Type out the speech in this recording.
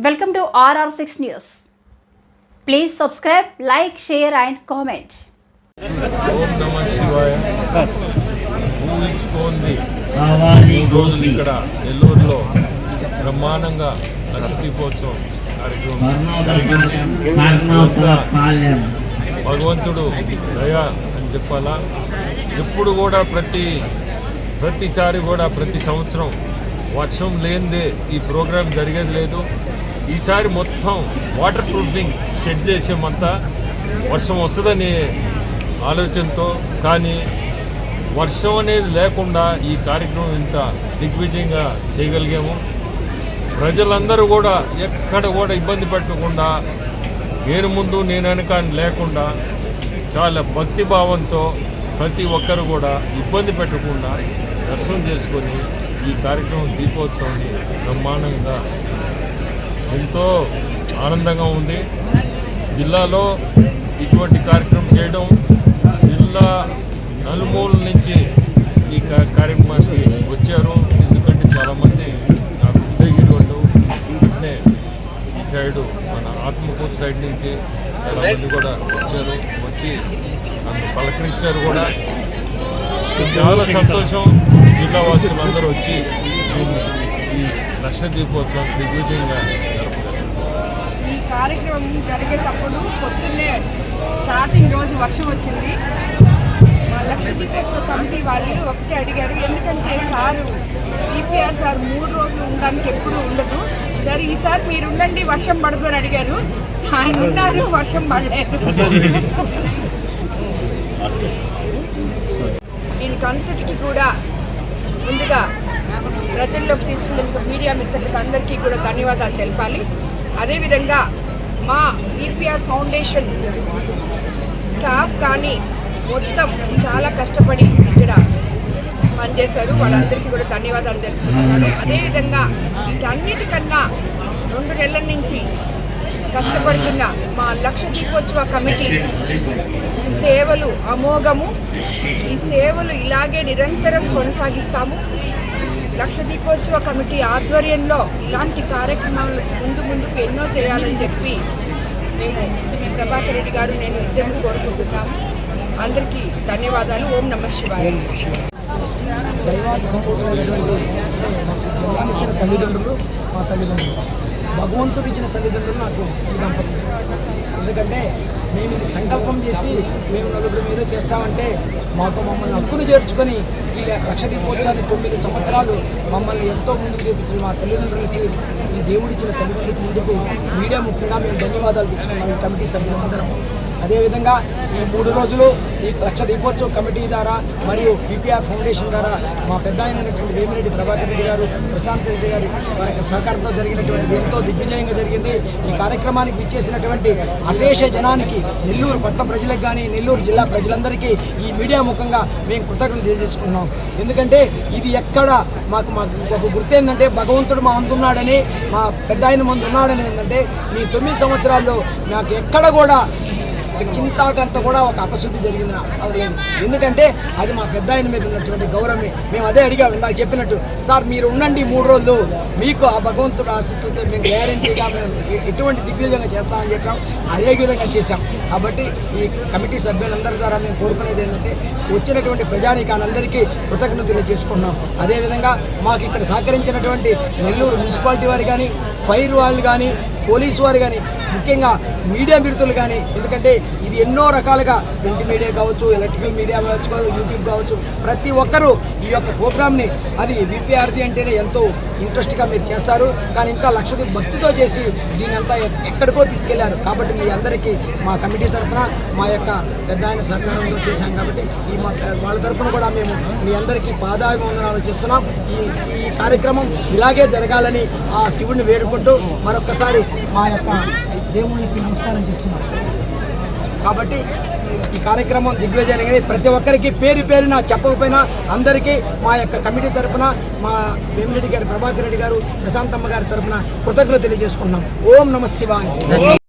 Welcome to RR6 News. Please subscribe, like, share, and comment. ఓం నమ శివాయ. Sir. ఊహించుకోండి. కావాలి మూడు రోజులు ఇక్కడ నెల్లూరులో బ్రహ్మాండంగా లక్ష దీపోత్సవం కార్యక్రమం భగవంతుడు దయ అని చెప్పాలా? ఎప్పుడు కూడా ప్రతి ప్రతిసారి కూడా ప్రతి సంవత్సరం వర్షం లేనిదే ఈ ప్రోగ్రాం జరిగేది లేదు. ఈసారి మొత్తం వాటర్ ప్రూఫింగ్ షెడ్ చేసామంతా. వర్షం వస్తుందని ఆలోచనతో కానీ వర్షం అనేది లేకుండా ఈ కార్యక్రమం ఇంత దిగ్విజయంగా చేయగలిగాము. ప్రజలందరూ కూడా ఎక్కడ కూడా ఇబ్బంది పెట్టకుండా నేను ముందు నేను వెనక లేకుండా చాలా భక్తి భావంతో ప్రతి ఒక్కరు కూడా ఇబ్బంది పెట్టకుండా దర్శనం చేసుకొని ఈ కార్యక్రమం దీపోత్సవాన్ని బ్రహ్మాండంగా ఎంతో ఆనందంగా ఉంది. జిల్లాలో ఇటువంటి కార్యక్రమం చేయడం జిల్లా నలుమూల నుంచి ఈ కార్యక్రమానికి వచ్చారు. ఎందుకంటే చాలామంది నాకు ఉదయగిరి వాళ్ళు వెంటనే ఈ సైడు మన ఆత్మకూరు సైడ్ నుంచి చాలామంది కూడా వచ్చారు. వచ్చి నన్ను పలకరించారు కూడా. చాలా సంతోషం. జిల్లా వాసులందరూ వచ్చి ఈ లక్ష దీపోత్సవం దిగ్విజయంగా కార్యక్రమం జరిగేటప్పుడు పొద్దున్నే స్టార్టింగ్ రోజు వర్షం వచ్చింది. మా లక్ష దీపోత్సవ కమిటీ వాళ్ళు ఒకటే అడిగారు ఎందుకంటే సారు ఈపీఆర్ సార్ మూడు రోజులు ఉండడానికి ఎప్పుడు ఉండదు. సార్ ఈసారి మీరు ఉండండి వర్షం పడదు అని అడిగారు. ఆయన ఉన్నారు వర్షం పడలేదు. దీనికంతటికి కూడా ముందుగా ప్రజల్లోకి తీసుకునేందుకు మీడియా మిత్రులకు అందరికీ కూడా ధన్యవాదాలు తెలపాలి. అదేవిధంగా మా ఈపీఆర్ ఫౌండేషన్ స్టాఫ్ కానీ మొత్తం చాలా కష్టపడి ఇక్కడ పనిచేశారు. వాళ్ళందరికీ కూడా ధన్యవాదాలు తెలుపుతున్నాను అదేవిధంగా వీటన్నిటికన్నా రెండు నెలల నుంచి కష్టపడుతున్న మా లక్ష దీపోత్సవ కమిటీ సేవలు అమోఘము. ఈ సేవలు ఇలాగే నిరంతరం కొనసాగిస్తాము. లక్ష దీపోత్సవ కమిటీ ఆధ్వర్యంలో ఇలాంటి కార్యక్రమాలు ముందు ముందుకు ఎన్నో చేయాలని చెప్పి మేము ప్రభాకర్ రెడ్డి గారు నేను ఇద్దరు కోరుకుంటున్నాము. అందరికీ ధన్యవాదాలు. ఓం నమ శివాయ. దైవాది సంపూర్ణమైనటువంటి అంటే మాకు జన్మనిచ్చిన తల్లిదండ్రులు మా తల్లిదండ్రులు. భగవంతుడు ఇచ్చిన తల్లిదండ్రులు నాకు ఈ దంపతులు. ఎందుకంటే మేము ఇది సంకల్పం చేసి మేము నలుగురు మీద చేస్తామంటే మాకు మమ్మల్ని హక్కును చేర్చుకొని ఈ లక్ష దీపోత్సవాన్ని తొమ్మిది సంవత్సరాలు మమ్మల్ని ఎంతో ముందుకు తెప్పించిన మా తల్లిదండ్రులకి ఈ దేవుడిచ్చిన తల్లిదండ్రులకి ముందుకు మీడియా ముఖ్యంగా మేము ధన్యవాదాలు తీసుకున్నాం ఈ కమిటీ సభ్యులందరం. అదేవిధంగా ఈ మూడు రోజులు ఈ లక్ష దీపోత్సవ కమిటీ ద్వారా మరియు పిపిఆర్ ఫౌండేషన్ ద్వారా మా పెద్ద అయినటువంటి వేమిరెడ్డి ప్రభాకర్ రెడ్డి గారు ప్రశాంత్ రెడ్డి గారు వారి సహకారంతో జరిగినటువంటి ఎంతో దిగ్విజయంగా జరిగింది. ఈ కార్యక్రమానికి ఇచ్చేసినటువంటి అశేష జనానికి నెల్లూరు పట్ల ప్రజలకు కానీ నెల్లూరు జిల్లా ప్రజలందరికీ ఈ మీడియా ముఖంగా మేము కృతజ్ఞతలు తెలియజేసుకున్నాం ఎందుకంటే ఇది ఎక్కడ మాకు మాకు ఒక గుర్తు ఏంటంటే భగవంతుడు మా అందున్నాడని మా పెద్ద ఆయన మందు ఉన్నాడని ఏంటంటే మీ తొమ్మిది సంవత్సరాల్లో నాకు ఎక్కడ కూడా చింతాకంత కూడా ఒక అపశుద్ధి జరిగింది నా- లేదు. ఎందుకంటే అది మా పెద్ద ఆయన మీద ఉన్నటువంటి గౌరవమే. మేము అదే అడిగాము ఇందాక చెప్పినట్టు. సార్ మీరు ఉండండి మూడు రోజులు. మీకు ఆ భగవంతుడు ఆశిస్తుంటే మేము గ్యారంటీగా మేము ఎటువంటి దిగ్విజయంగా చేస్తామని చెప్పాం. అదే విధంగా చేశాం. కాబట్టి ఈ కమిటీ సభ్యులందరి ద్వారా మేము కోరుకునేది ఏంటంటే వచ్చినటువంటి ప్రజానీకాలందరికీ కృతజ్ఞతలు చేసుకున్నాం అదేవిధంగా మాకు ఇక్కడ సహకరించినటువంటి నెల్లూరు మున్సిపాలిటీ వారు కానీ ఫైర్ వాళ్ళు కానీ పోలీసు వారు కానీ ముఖ్యంగా మీడియా మిత్రులు కానీ ఎందుకంటే ఇది ఎన్నో రకాలుగా ప్రింట్ మీడియా కావచ్చు ఎలక్ట్రికల్ మీడియా కావచ్చు యూట్యూబ్ కావచ్చు ప్రతి ఒక్కరూ ఈ యొక్క ప్రోగ్రామ్ని అది విపిఆర్ది అంటేనే ఎంతో ఇంట్రెస్ట్గా మీరు చేస్తారు. కానీ ఇంకా లక్షది భక్తితో చేసి దీని అంతా ఎక్కడికో తీసుకెళ్ళారు. కాబట్టి మీ అందరికీ మా కమిటీ తరఫున మా యొక్క పెద్ద ఆయన సహకారంలో చేశాం కాబట్టి ఈ మా వాళ్ళ తరఫున కూడా మేము మీ అందరికీ పాదాభివందనాలు చేస్తున్నాం. ఈ ఈ కార్యక్రమం ఇలాగే జరగాలని ఆ శివుడిని వేడుకుంటూ మరొకసారి మా యొక్క దేవునికి నమస్కారం చేస్తున్నాం కాబట్టి ఈ కార్యక్రమం దిగ్విజయం అనేది ప్రతి ఒక్కరికి పేరు పేరున చెప్పకపోయినా అందరికీ మా యొక్క కమిటీ తరఫున మా వేమిరెడ్డి గారు ప్రభాకర్ రెడ్డి గారు ప్రశాంతమ్మ గారి తరఫున కృతజ్ఞతలు తెలియజేసుకున్నాం ఓం నమ శివాయ.